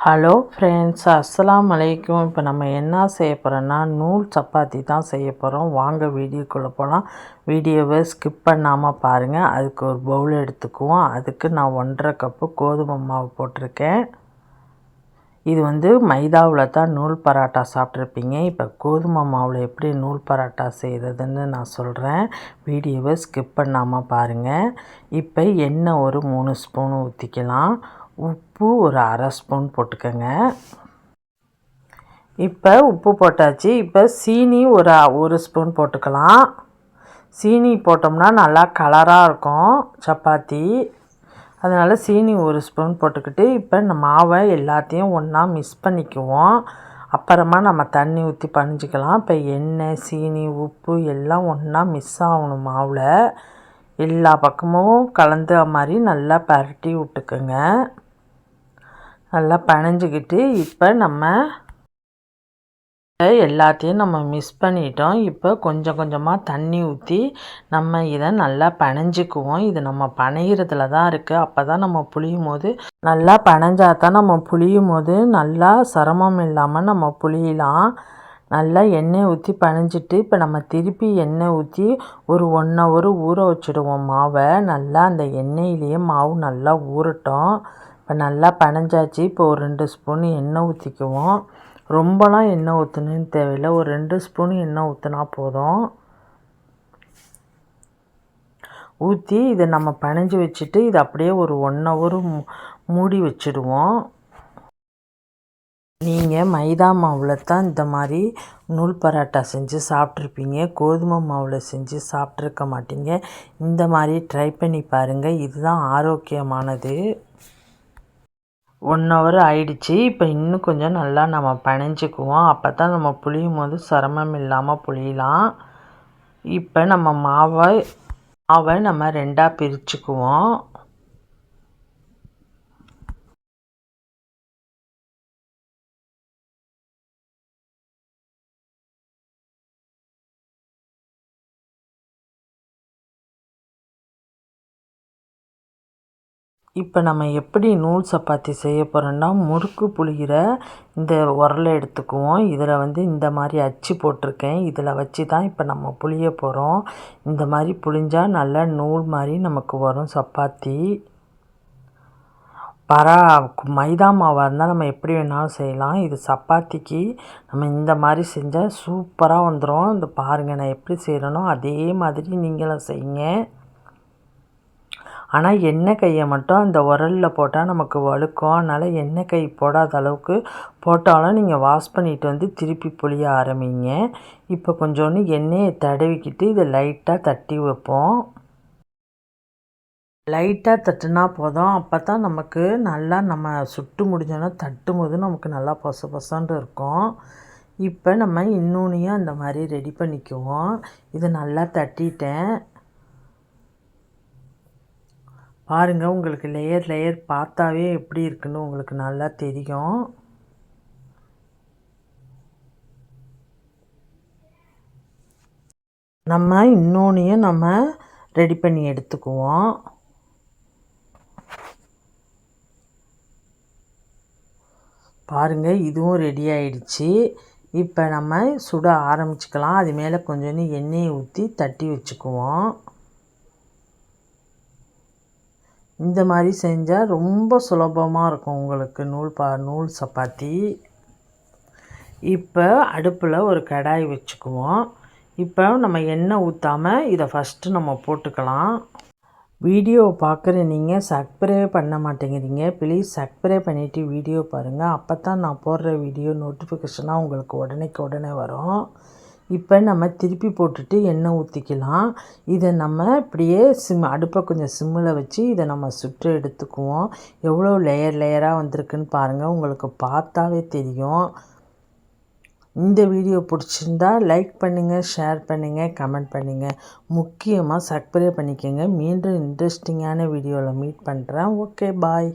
Hello friends அஸ்லாம் வலைக்கும் இப்போ நம்ம என்ன செய்ய போகிறோன்னா நூல் சப்பாத்தி தான் செய்ய போகிறோம் வாங்க வீடியோக்குள்ளே போகலாம் வீடியோவை ஸ்கிப் பண்ணாமல் பாருங்கள் அதுக்கு ஒரு பவுல் எடுத்துக்குவோம். அதுக்கு நான் ஒன்றரை கப்பு கோதுமை மாவு போட்டிருக்கேன். இது வந்து மைதாவில் தான் நூல் பராட்டா சாப்பிட்ருப்பீங்க இப்போ கோதுமை மாவில் எப்படி நூல் பராட்டா செய்கிறதுன்னு நான் சொல்கிறேன் வீடியோவை ஸ்கிப் பண்ணாமல் பாருங்கள் இப்போ எண்ணெய் ஒரு மூணு ஸ்பூன் ஊற்றிக்கலாம் உப்பு ஒரு அரை ஸ்பூன் போட்டுக்கோங்க. இப்போ உப்பு போட்டாச்சு. இப்போ சீனி ஒரு ஒரு ஸ்பூன் போட்டுக்கலாம். சீனி போட்டோம்னா நல்லா கலராக இருக்கும் சப்பாத்தி. அதனால் சீனி ஒரு ஸ்பூன் போட்டுக்கிட்டு இப்போ இந்த மாவை எல்லாத்தையும் ஒன்றா மிக்ஸ் பண்ணிக்குவோம். அப்புறமா நம்ம தண்ணி ஊற்றி பணிஞ்சிக்கலாம். இப்போ எண்ணெய் சீனி உப்பு எல்லாம் ஒன்றா மிஸ் ஆகணும் மாவில். எல்லா பக்கமும் கலந்த மாதிரி நல்லா பரட்டி விட்டுக்குங்க. நல்லா பனைஞ்சிக்கிட்டு இப்போ நம்ம எல்லாத்தையும் நம்ம மிஸ் பண்ணிட்டோம். இப்போ கொஞ்சம் கொஞ்சமாக தண்ணி ஊற்றி நம்ம இதை நல்லா பனைஞ்சிக்குவோம். இது நம்ம பனைகிறதுல தான் இருக்குது அப்போ தான் நம்ம புளியும் போது நல்லா பனைஞ்சா தான் நம்ம புளியும் போது நல்லா சிரமம் இல்லாமல் நம்ம புளியலாம். நல்லா எண்ணெய் ஊற்றி பனைஞ்சிட்டு இப்போ நம்ம திருப்பி எண்ணெய் ஊற்றி ஒரு ஒன் ஹவர் ஊற வச்சுடுவோம் மாவை. நல்லா அந்த எண்ணெயிலேயே மாவு நல்லா ஊறட்டும். இப்போ நல்லா பனைஞ்சாச்சு. இப்போ ஒரு ரெண்டு ஸ்பூன் எண்ணெய் ஊற்றிக்குவோம் ரொம்பலாம் எண்ணெய் ஊற்றணுன்னு தேவையில்லை. ஒரு ரெண்டு ஸ்பூன் எண்ணெய் ஊற்றினா போதும். ஊற்றி இதை நம்ம பனைஞ்சு வச்சுட்டு இதை அப்படியே ஒரு ஒன் ஹவர் மூடி வச்சுடுவோம். நீங்கள் மைதா மாவில் தான் இந்த மாதிரி நூல் பராட்டா செஞ்சு சாப்பிட்ருப்பீங்க கோதுமை மாவில் செஞ்சு சாப்பிட்ருக்க மாட்டீங்க. இந்த மாதிரி ட்ரை பண்ணி பாருங்கள் இதுதான் ஆரோக்கியமானது. ஒன் ஹவர் ஆயிடுச்சு. இப்போ இன்னும் கொஞ்சம் நல்லா நம்ம பனைஞ்சிக்குவோம் அப்போ தான் நம்ம புளியும் போது சிரமம் இல்லாமல் புளியலாம். இப்போ நம்ம மாவை மாவை நம்ம ரெண்டாக பிரிச்சுக்குவோம். இப்போ நம்ம எப்படி நூல் சப்பாத்தி செய்ய போகிறோன்னா முறுக்கு புளிகிற இந்த உரலை எடுத்துக்குவோம். இதில் வந்து இந்த மாதிரி அச்சு போட்டிருக்கேன். இதில் வச்சு தான் இப்போ நம்ம புளிய போகிறோம் இந்த மாதிரி புளிஞ்சால் நல்லா நூல் மாதிரி நமக்கு வரும் சப்பாத்தி. பரா மைதா மாவாக இருந்தால் நம்ம எப்படி வேணாலும் செய்யலாம். இது சப்பாத்திக்கு நம்ம இந்த மாதிரி செஞ்சால் சூப்பராக வந்துடும் இந்த பாருங்கள் நான் எப்படி செய்கிறேனோ அதே மாதிரி நீங்களும் செய்யுங்க. ஆனால் எண்ணெய் கையை மட்டும் அந்த உரலில் போட்டால் நமக்கு வழுக்கும். அதனால் எண்ணெய் கை போடாத அளவுக்கு போட்டாலும் நீங்கள் வாஷ் பண்ணிவிட்டு வந்து திருப்பி புளிய ஆரம்பிங்க. இப்போ கொஞ்சோண்டு எண்ணெயை தடவிக்கிட்டு இதை லைட்டாக தட்டி வைப்போம். லைட்டாக தட்டுனா போதும். அப்போ தான் நமக்கு நல்லா நம்ம சுட்டு முடிஞ்சோன்னா தட்டும் போது நமக்கு நல்லா பொச பொசன்ட்டு இருக்கும். இப்போ நம்ம இன்னொன்னையும் அந்த மாதிரி ரெடி பண்ணிக்குவோம். இதை நல்லா தட்டிட்டேன். பாருங்கள் உங்களுக்கு லேயர் லேயர் பார்த்தாவே எப்படி இருக்குன்னு உங்களுக்கு நல்லா தெரியும். நம்ம இன்னொன்றையும் நம்ம ரெடி பண்ணி எடுத்துக்குவோம். பாருங்கள் இதுவும் ரெடி ஆயிடுச்சு. இப்போ நம்ம சுட ஆரம்பிச்சுக்கலாம். அது மேலே கொஞ்சோண்டு எண்ணெயை ஊற்றி தட்டி வச்சுக்குவோம். இந்த மாதிரி செஞ்சால் ரொம்ப சுலபமாக இருக்கும் உங்களுக்கு நூல் பா நூல் சப்பாத்தி. இப்போ அடுப்பில் ஒரு கடாய் வச்சுக்குவோம். இப்போ நம்ம எண்ணெய் ஊற்றாமல் இதை ஃபஸ்ட்டு நம்ம போட்டுக்கலாம். வீடியோ பார்க்குற நீங்கள் சப்ஸ்கிரைப் பண்ண மாட்டேங்கிறீங்க. ப்ளீஸ் சப்ஸ்கிரைப் பண்ணிவிட்டு வீடியோ பாருங்கள் அப்போ தான் நான் போடுற வீடியோ நோட்டிஃபிகேஷனாக உங்களுக்கு உடனேக்கு உடனே வரும். இப்போ நம்ம திருப்பி போட்டுட்டு எண்ணெய் ஊற்றிக்கலாம் இதை நம்ம இப்படியே சிம் அடுப்பை கொஞ்சம் சிம்மில் வச்சு இதை நம்ம சுட்டு எடுத்துக்குவோம். எவ்வளோ லேயர் லேயராக வந்திருக்குன்னு பாருங்கள் உங்களுக்கு பார்த்தாவே தெரியும். இந்த வீடியோ பிடிச்சிருந்தா லைக் பண்ணுங்கள் ஷேர் பண்ணுங்கள் கமெண்ட் பண்ணுங்கள் முக்கியமாக சப்ஸ்கிரைப் பண்ணிக்கோங்க. மீண்டும் இன்ட்ரெஸ்டிங்கான வீடியோவில் மீட் பண்ணுறேன் ஓகே பாய்